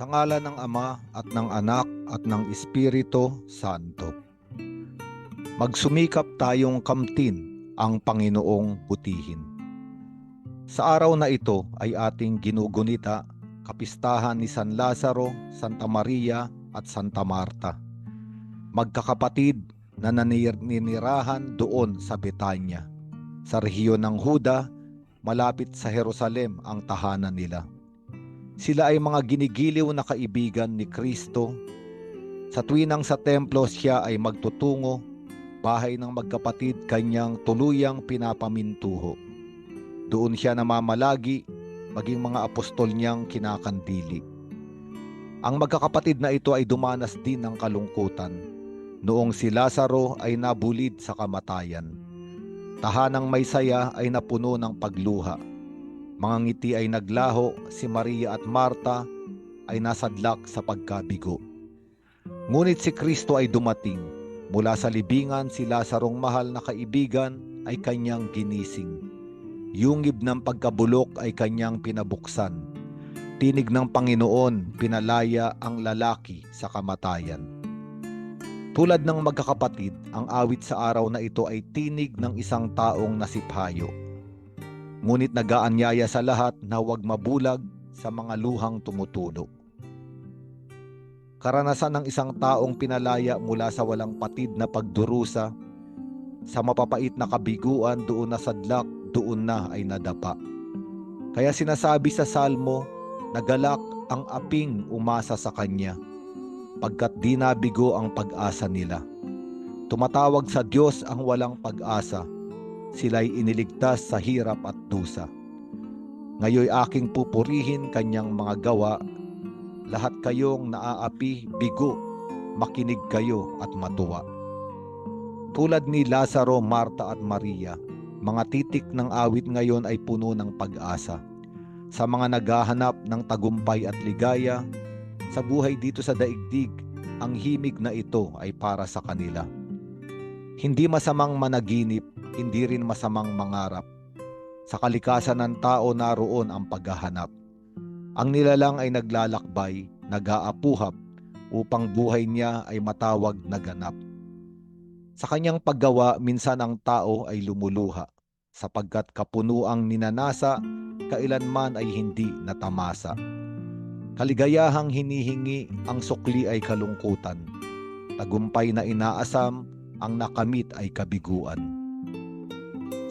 Sa ngala ng Ama at ng Anak at ng Espiritu Santo. Magsumikap tayong kamtin ang Panginoong butihin. Sa araw na ito ay ating ginugunita kapistahan ni San Lazaro, Santa Maria at Santa Marta. Magkakapatid na naninirahan doon sa Betanya. Sa rehiyon ng Huda, malapit sa Jerusalem ang tahanan nila. Sila ay mga ginigiliw na kaibigan ni Kristo. Sa tuwinang sa templo siya ay magtutungo, bahay ng magkapatid kanyang tuluyang pinapamintuho. Doon siya namamalagi, maging mga apostol niyang kinakandili. Ang magkakapatid na ito ay dumanas din ng kalungkutan noong si Lazaro ay nabulid sa kamatayan. Tahanang may saya ay napuno ng pagluha. Mga ngiti ay naglaho, si Maria at Marta ay nasadlak sa pagkabigo. Ngunit si Kristo ay dumating. Mula sa libingan si Lazarong mahal na kaibigan ay kanyang ginising. Yungib ng pagkabulok ay kanyang pinabuksan. Tinig ng Panginoon, pinalaya ang lalaki sa kamatayan. Tulad ng magkakapatid, ang awit sa araw na ito ay tinig ng isang taong nasiphayo. Ngunit nagaanyaya sa lahat na huwag mabulag sa mga luhang tumutulo. Karanasan ng isang taong pinalaya mula sa walang patid na pagdurusa, sa mapapait na kabiguan doon na sadlak, doon na ay nadapa. Kaya sinasabi sa salmo, nagalak ang aping umasa sa kanya, pagkat di nabigo ang pag-asa nila. Tumatawag sa Diyos ang walang pag-asa, sila'y iniligtas sa hirap at dusa. Ngayoy aking pupurihin kanyang mga gawa, lahat kayong naaapi, bigo, makinig kayo at matuwa. Tulad ni Lazaro, Marta at Maria, mga titik ng awit ngayon ay puno ng pag-asa. Sa mga naghahanap ng tagumpay at ligaya, sa buhay dito sa daigdig, ang himig na ito ay para sa kanila. Hindi masamang managinip, hindi rin masamang mangarap. Sa kalikasan ng tao naroon ang paghahanap. Ang nilalang ay naglalakbay, nag-aapuhap, upang buhay niya ay matawag na ganap. Sa kanyang paggawa, minsan ang tao ay lumuluha, sapagkat kapunuang ninanasa, kailanman ay hindi natamasa. Kaligayahang hinihingi, ang sukli ay kalungkutan. Tagumpay na inaasam, ang nakamit ay kabiguan.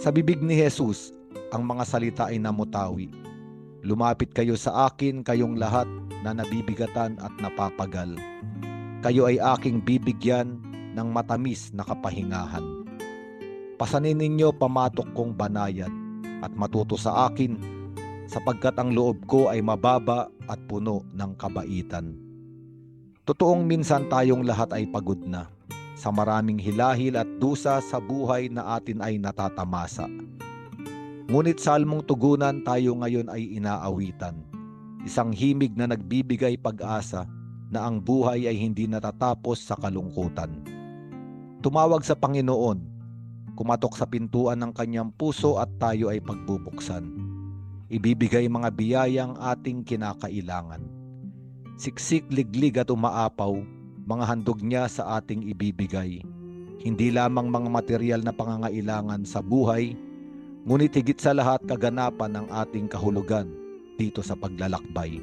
Sa bibig ni Jesus, ang mga salita ay namutawi. Lumapit kayo sa akin, kayong lahat na nabibigatan at napapagal. Kayo ay aking bibigyan ng matamis na kapahingahan. Pasanin ninyo pamatok kong banayad at matuto sa akin sapagkat ang loob ko ay mababa at puno ng kabaitan. Totoong minsan tayong lahat ay pagod na sa maraming hilahil at dusa sa buhay na atin ay natatamasa. Ngunit salmong tugunan tayo ngayon ay inaawitan. Isang himig na nagbibigay pag-asa na ang buhay ay hindi natatapos sa kalungkutan. Tumawag sa Panginoon, kumatok sa pintuan ng kanyang puso at tayo ay pagbubuksan. Ibibigay mga biyayang ating kinakailangan. Siksik, liglig at umaapaw, mga handog niya sa ating ibibigay. Hindi lamang mga material na pangangailangan sa buhay, ngunit higit sa lahat kaganapan ng ating kahulugan dito sa paglalakbay.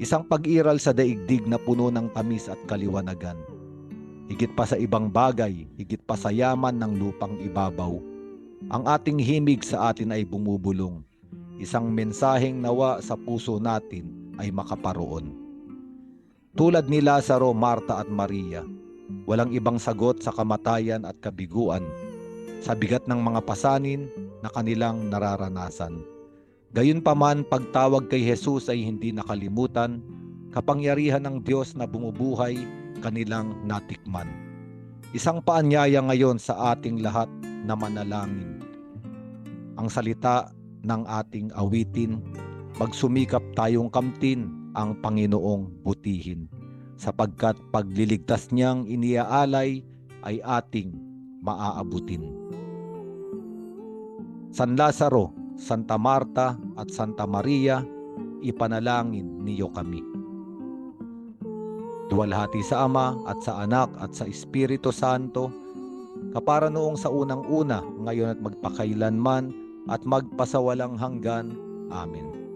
Isang pag-iral sa daigdig na puno ng tamis at kaliwanagan. Higit pa sa ibang bagay, higit pa sa yaman ng lupang ibabaw. Ang ating himig sa atin ay bumubulong. Isang mensaheng nawa sa puso natin ay makaparoon. Tulad ni Lazaro, Marta at Maria, walang ibang sagot sa kamatayan at kabiguan sa bigat ng mga pasanin na kanilang nararanasan. Gayunpaman pagtawag kay Jesus ay hindi nakalimutan, kapangyarihan ng Diyos na bumubuhay kanilang natikman. Isang paanyaya ngayon sa ating lahat na manalangin. Ang salita ng ating awitin, magsumikap tayong kamtin ang Panginoong butihin, sapagkat pagliligtas niyang iniaalay ay ating maaabutin. San Lazaro, Santa Marta at Santa Maria, ipanalangin niyo kami. duwalhati sa Ama at sa Anak at sa Espiritu Santo, kapara noong sa unang-una, ngayon at magpakailanman, at magpasawalang hanggan. Amen.